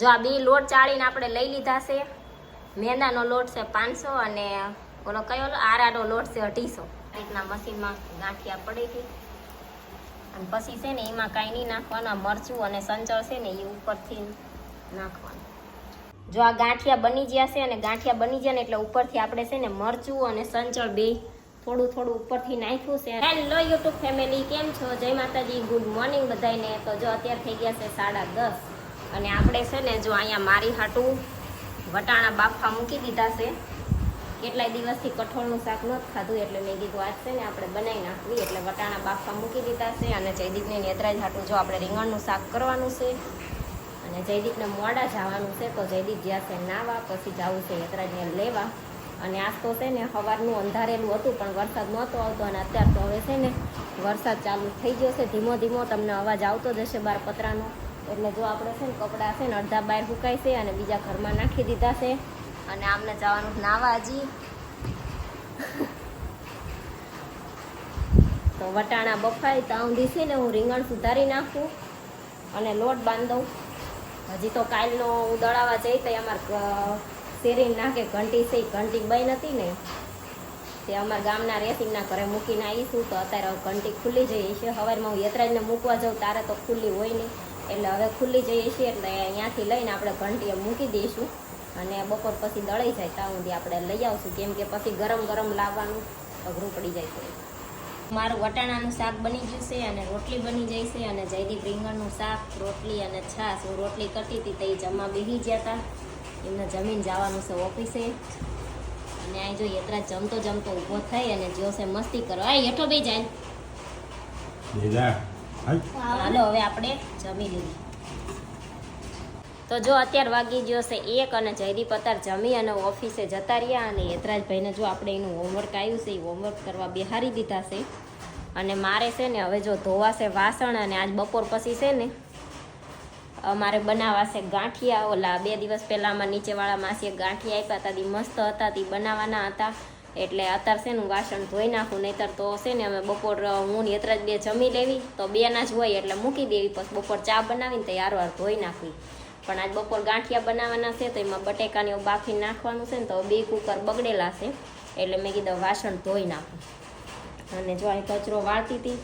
જો આ બે લોટ ચાળીને આપણે લઈ લીધા છે. મેંદાનો લોટ છે પાંચસો અને ઓલો કયો આરાનો લોટ છે અઢીસો. રીતના મશીનમાં ગાંઠિયા પડી ગઈ. અને પછી છે ને એમાં કાંઈ નહીં નાખવાના, મરચું અને સંચળ છે ને એ ઉપરથી નાખવાનું. જો આ ગાંઠિયા બની ગયા છે અને ગાંઠિયા બની ગયા ને એટલે ઉપરથી આપણે છે ને મરચું અને સંચળ બે થોડું થોડું ઉપરથી નાખ્યું છે. હેલો યુટ્યુબ ફેમિલી, કેમ છો? જય માતાજી, ગુડ મોર્નિંગ બધાને તો જો અત્યારે થઈ ગયા છે સાડા દસ. અને આપણે છે ને જો અહીંયા મારી હાટું વટાણા બાફા મૂકી દીધા છે. કેટલાય દિવસથી કઠોળનું શાક નથી ખાધું એટલે મેં કીધું આજ છે ને આપણે બનાવી નાખવી. એટલે વટાણા બાફા મૂકી દીધા છે અને જયદીપને નેત્રાજ હાટું જો આપણે રીંગણનું શાક કરવાનું છે અને જયદીપને મોડા જવાનું છે, તો જયદીપ જ્યાં છે નાવા, પછી જવું છે યતરાજને લેવા. અને આજ તો છે ને સવારનું અંધારેલું હતું, પણ વરસાદ નહોતો આવતો અને અત્યાર તો હવે છે ને વરસાદ ચાલુ થઈ ગયો છે. ધીમો ધીમો તમને અવાજ આવતો જ હશે બાર પતરાનો. એટલે જો આપણે છે ને કપડાં છે ને અડધા બહાર સુકાય છે અને બીજા ઘરમાં નાખી દીધા છે અને આમને જવાનું નાવા હજી તો વટાણા બફાય ત્યાં છે ને હું રીંગણ સુધારી નાખું અને લોટ બાંધું હજી તો કાલનો હું દળાવા જઈ તો અમારે શેરી નાખે ઘંટી છે, ઘંટી બન હતી ને. તે અમારા ગામના રેસિંગના ઘરે મૂકીને આવીશું, તો અત્યારે ઘંટી ખુલ્લી જઈ છે. સવારમાં હું યતરાજને મૂકવા જાઉં, તારે તો ખુલ્લી હોય નહીં. એટલે હવે ખુલ્લી જઈએ છીએ એટલે અહીંયાથી લઈને આપણે ઘંટીએ મૂકી દઈશું. અને બપોર પછી દળાઈ જાય ત્યાં સુધી આપણે લઈ આવશું. કેમ કે પછી ગરમ ગરમ લાવવાનું અઘરું પડી જાય છે. મારું વટાણાનું શાક બની ગયું અને રોટલી બની જાય છે અને જયદીપ રીંગણનું શાક, રોટલી અને છાશ. હું રોટલી કરતી હતી તે જમવા બેસી ગયા હતા. એમને જમીન જવાનું છે ઓફિસે. અને અહીં જો યત્રા જમતો જમતો ઊભો થઈ અને જોશે મસ્તી કરો. આ હેઠો બે જાય. હાલ, હવે તો જો અત્યારે વાગી ગયો છે એક અને જયદીપ અત્યારે જમી અને ઓફિસે જતા રહ્યા અને યતરાજભાઈને જો આપણે એનું હોમવર્ક આવ્યું છે, એ હોમવર્ક કરવા બિહારી દીધા છે. અને મારે છે ને હવે જો ધોવાશે વાસણ અને આજ બપોર પછી છે ને, અમારે બનાવાશે ગાંઠિયા. ઓલા બે દિવસ પહેલાં અમારા નીચેવાળા માસીએ ગાંઠિયા આપ્યા હતા મસ્ત હતા, તે બનાવવાના હતા. એટલે અત્યારે છે ને વાસણ ધોઈ નાખું, નહીતર તો છે ને અમે બપોર હું ને જ બે જમી લેવી, તો બે ના જ હોય એટલે મૂકી દેવી. પછી બપોર ચા બનાવીને તો યાર વાર ધોઈ નાખવી. પણ આજ બપોર ગાંઠિયા બનાવવાના છે, તો એમાં બટેકાને એવું બાફી નાખવાનું છે ને તો બે કુકર બગડેલા છે, એટલે મેં કીધું વાસણ ધોઈ નાખું. અને જો અહીં કચરો વાળતી હતી,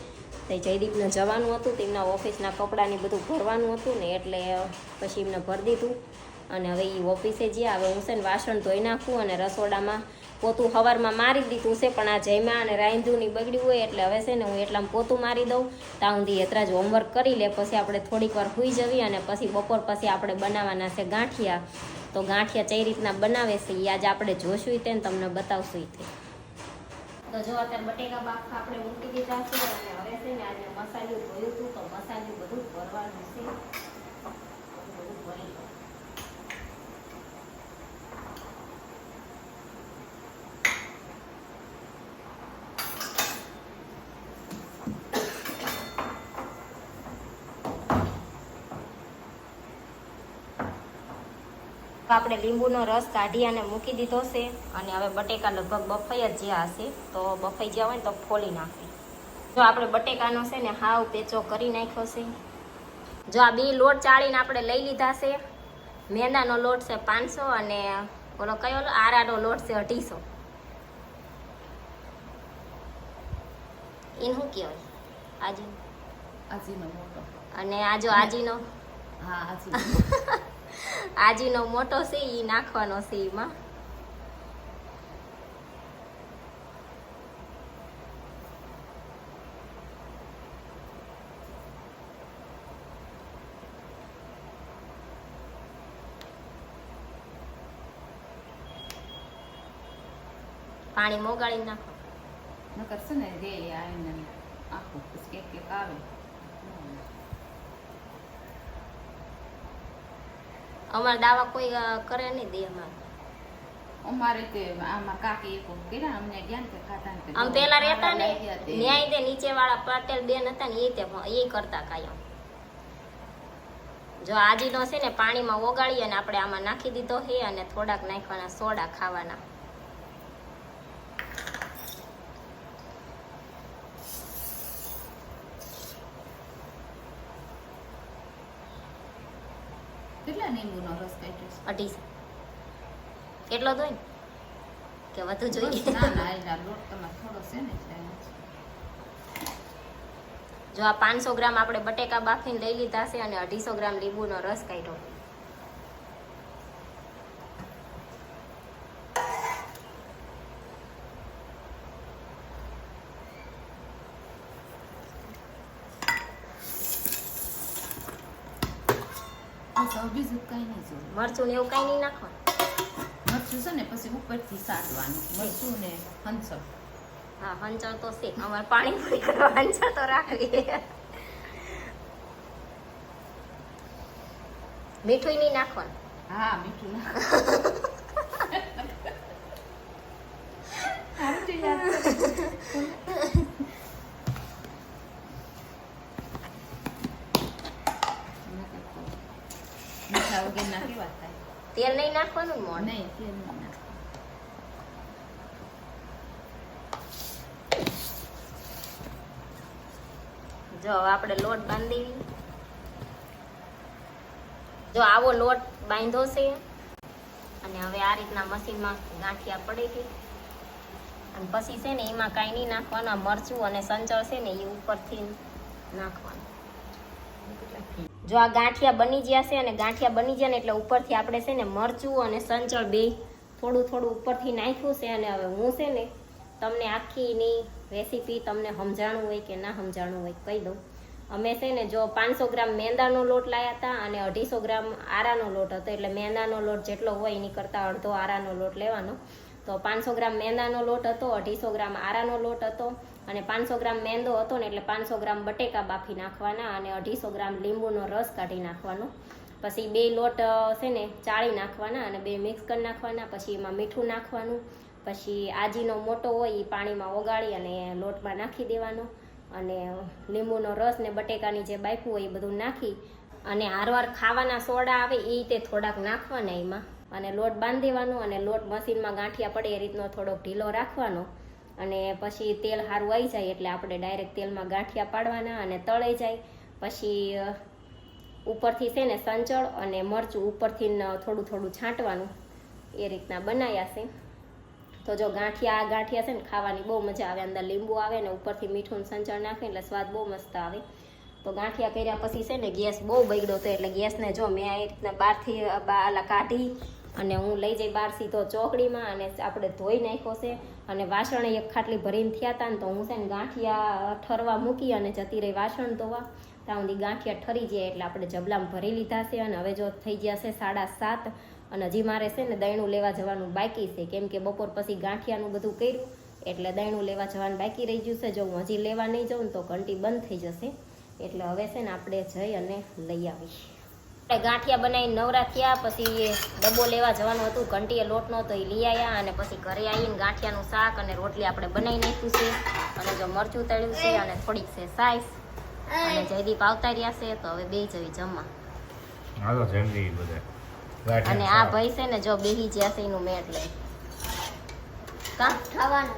તો જયદીપને જવાનું હતું તેમના ઓફિસના કપડાને બધું ભરવાનું હતું ને, એટલે પછી એમને ભરી દીધું. અને હવે એ ઓફિસે જ્યાં, હવે હું છે ને વાસણ ધોઈ નાખું અને રસોડામાં પોતું સવારમાં મારી દીધું છે, પણ આ જયમાં અને રાંધુની બગડ્યું હોય એટલે હવે છે ને હું એટલામાં પોતું મારી દઉં. ત્યાં સુધી યતરાજ હોમવર્ક કરી લે, પછી આપણે થોડીક વાર સૂઈ જવી અને પછી બપોર પછી આપણે બનાવવાના છે ગાંઠિયા. તો ગાંઠિયા કઈ રીતના બનાવે છે એ આજે આપણે જોશું તે તમને બતાવશું તે. તો જો અત્યારે બટેકા બાફા આપણે મૂકી દીધા છે અને હવે છે ને આજે મસાલું ધોયું હતું તો મસાલું બધું ભરવાનું છે. બધું ભરી આપણે લીંબુનો રસ કાઢી અને મૂકી દીધો છે. અને હવે બટેકા લગભગ બફાઈ જ જ્યાં હશે. તો બફાઈ ગયા હોય ને તો ફોલી નાખી. જો આપણે બટેકાનો છે ને હાવ પેચો કરી નાખ્યો છે. જો આ બે લોટ ચાળીને આપણે લઈ લીધા છે. મેંદાનો લોટ છે પાંચસો અને ઓલો કયો આરાનો લોટ છે અઢીસો. એને શું કહેવાય? આજી આજીનો મોટો. અને આજો આજીનો. હા આજીનો આજીનો મોટો છે એ નાખવાનો છે એમાં. પાણી મોગાળી નાખો. નકર છે ને, રે આવીને આખું કેક કેક આવે. અમારા દાવા કોઈ કરે નહીં દે અમારે. અમારે તે આમાં કાકી એક કર્યા અમને જ્ઞાન કે ખાતા આમ પેલા રહેતા ને ન્યાય તે. નીચે વાળા પટેલ બેન હતા ને એ તે એ કરતા કાયમ. જો આજીનો છે ને પાણીમાં ઓગાળી અને આપણે આમાં નાખી દીધો છે અને થોડાક નાખવાના સોડા ખાવાના કેટલા લીંબુ લીંબુનો રસ કાઢ્યો છે. અઢીસો કેટલો જોઈએ કે વધુ જોઈએ. જો આ પાંચસો ગ્રામ આપણે બટેકા બાફીને લઈ લીધા છે અને અઢીસો ગ્રામ લીંબુનો રસ કાઢ્યો. બસ બીજું કઈ નહીં જોવું મરચું ને એવું કઈ નહીં નાખવાનું. મરચું છે ને પછી ઉપરથી સારવાનું. મરચું ને હંચળ. હા હંચળ તો છે. અમારે પાણીપુરી કરવા હંચળ તો રાખવી મીઠું નહીં નાખવાનું. હા મીઠું ના. કેવા થાય તેલ નહીં નાખવાનું મોણ નહીં તેલ નહીં નાખવાનું. જો આપણે લોટ બાંધી જો આવો લોટ બાંધો છે અને હવે આ રીતના મશીનમાં ગાંઠિયા પડે છે અને પછી છે ને એમાં કાંઈ નહીં નાખવાના મરચું અને સંચળ છે ને એ ઉપરથી નાખવાનું જો આ ગાંઠિયા બની ગયા છે અને ગાંઠિયા બની ગયા ને એટલે ઉપરથી આપણે છે ને મરચું અને સંચળ બે થોડું થોડું ઉપરથી નાખ્યું છે અને હવે હું છે ને તમને આખીની રેસીપી તમને સમજાણું હોય કે ના સમજાણું હોય કહી દઉં. અમે છે ને જો પાંચસો ગ્રામ મેંદાનો લોટ લાયા હતા અને અઢીસો ગ્રામ આરાનો લોટ હતો એટલે મેંદાનો લોટ જેટલો હોય એની કરતાં અડધો આરાનો લોટ લેવાનો. તો પાંચસો ગ્રામ મેંદાનો લોટ હતો, અઢીસો ગ્રામ આરાનો લોટ હતો અને પાંચસો ગ્રામ મેંદો હતો ને એટલે પાંચસો ગ્રામ બટેકા બાફી નાખવાના અને અઢીસો ગ્રામ લીંબુનો રસ કાઢી નાખવાનો. પછી બે લોટ છે ને, ચાળી નાખવાના અને બે મિક્સ કરી નાખવાના. પછી એમાં મીઠું નાખવાનું. પછી આજીનો મોટો હોય એ પાણીમાં ઓગાળી અને લોટમાં નાખી દેવાનો. અને લીંબુનો રસ ને બટેકાની જે બાફવું હોય એ બધું નાખી અને હારવાર ખાવાના સોડા આવે એ રીતે થોડાક નાખવાના એમાં. અને લોટ બાંધી દેવાનો અને લોટ મશીનમાં ગાંઠિયા પડે એ રીતનો થોડોક ઢીલો રાખવાનો. અને પછી તેલ સારું આવી જાય એટલે આપણે ડાયરેક્ટ તેલમાં ગાંઠિયા પાડવાના અને તળાઈ જાય. પછી ઉપરથી છે ને સંચળ અને મરચું ઉપરથી થોડું થોડું છાંટવાનું. એ રીતના બનાવ્યા છે. તો જો ગાંઠિયા ગાંઠિયા છે ને ખાવાની બહુ મજા આવે. અંદર લીંબુ આવે ને ઉપરથી મીઠું સંચળ નાખે એટલે સ્વાદ બહુ મસ્ત આવે. તો ગાંઠિયા કર્યા પછી છે ને ગેસ બહુ બગડ્યો હતો એટલે ગેસને જો મેં આ રીતના બહારથી બાલા કાઢી અને હું લઈ જઈ બહાર સીધો ચોકડીમાં અને આપણે ધોઈ નાખ્યો છે. અને વાસણ એક ખાટલી ભરીને થયા હતા ને તો હું છે ને ગાંઠિયા ઠરવા મૂકી અને જતી રહી વાસણ ધોવા. ત્યાં સુધી ગાંઠિયા ઠરી જાય એટલે આપણે જબલામાં ભરી લીધા છે અને હવે જો થઈ ગયા છે સાડા સાત અને હજી મારે છે ને દહીણું લેવા જવાનું બાકી છે. કેમ કે બપોર પછી ગાંઠિયાનું બધું કર્યું એટલે દહીણું લેવા જવાનું બાકી રહી ગયું છે. જો હું હજી લેવા નહીં જાઉં તો ઘંટી બંધ થઈ જશે. એટલે હવે છે ને આપણે જઈ અને લઈ આવીશ. આપણે ગાંઠિયા બનાવીને નવરા થયા પછી એ ડબ્બો લેવા જવાનું હતું ઘંટીએ લોટ નહોતો એ લઈ આવ્યા અને પછી ઘરે આવીને ગાંઠિયાનું શાક અને રોટલી આપણે બનાવી નાખ્યું છે. અને જો મરચું તળ્યું છે અને થોડીક છે સાઈસ. અને જયદીપ આવતા રહ્યા છે તો હવે બે જવી જમવા. હાલો જલ્દી બધા. અને આ ભાઈ છે ને જો બેહી જ્યાં છે એનું મેટ લે. કા? ખાવાનું.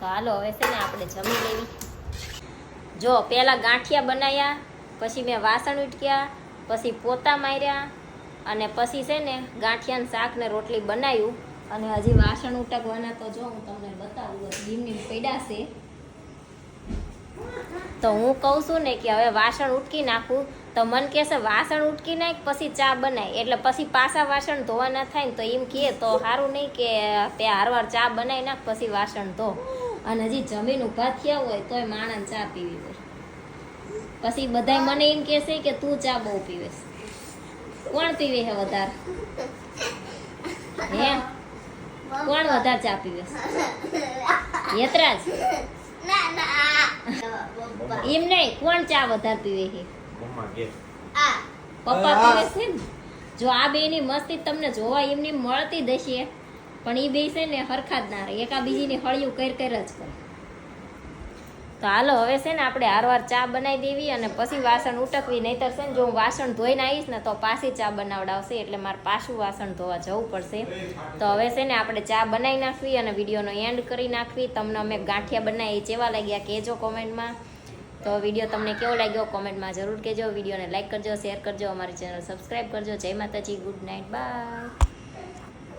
તો હાલો હવે છે ને આપણે જમી લેવી. જો પહેલા ગાંઠિયા બનાવ્યા પછી મેં વાસણ ઉટક્યા, પછી પોતા માર્યા અને પછી છે ને ગાંઠિયાનું શાક ને રોટલી બનાવ્યું. અને હજી વાસણ ઉટકવાના તો જો હું તમને બતાવું દીમની પડ્યા છે. તો હું કહું છું ને કે હવે વાસણ ઉટકી નાખું. તો મન કહેશે, વાસણ ઉટકી નાખ, પછી ચા બનાય. એટલે પછી પાછા વાસણ ધોવાના થાય ને તો એમ કહે, તો સારું નહીં કે તે હારવાર ચા બનાવી નાખ, પછી વાસણ ધો. અને હજી જમીન ઊભા થયા હોય, તોય માણસ ચા પીવી હોય પછી બધાય મને એમ કહેશે કે તું ચા બહુ પીવે કોણ પીવે છે વધારે? હે? કોણ વધારે ચા પીવે યતરાજ? એમ નહીં, કોણ ચા વધારે પીવે છે? પપ્પા પીવે છે ને? જો આ બે ની મસ્તી તમને જોવા એમની મળતી દેશે પણ એ બે છે ને હરખા જ ના રહે. એકા બીજીની હળિયું કર કર જ કરે. તો હાલો, હવે છે ને આપણે હારવાર ચા બનાવી દેવી અને પછી વાસણ ઉટકવી, નહીતર છે ને જો હું વાસણ ધોઈને આવીશ ને તો પાછી ચા બનાવડાવશે, એટલે મારે પાછું વાસણ ધોવા જવું પડશે. તો હવે છે ને આપણે ચા બનાવી નાખવી અને વિડીયોનો એન્ડ કરી નાખવી. તમને અમે ગાંઠિયા બનાવી ચેવા લાગ્યા કહેજો કોમેન્ટમાં. તો વીડિયો તમને કેવો લાગ્યો કોમેન્ટમાં જરૂર કહેજો. વિડીયોને લાઈક કરજો, શેર કરજો, અમારી ચેનલ સબસ્ક્રાઈબ કરજો. જય માતાજી, ગુડ નાઇટ બાય.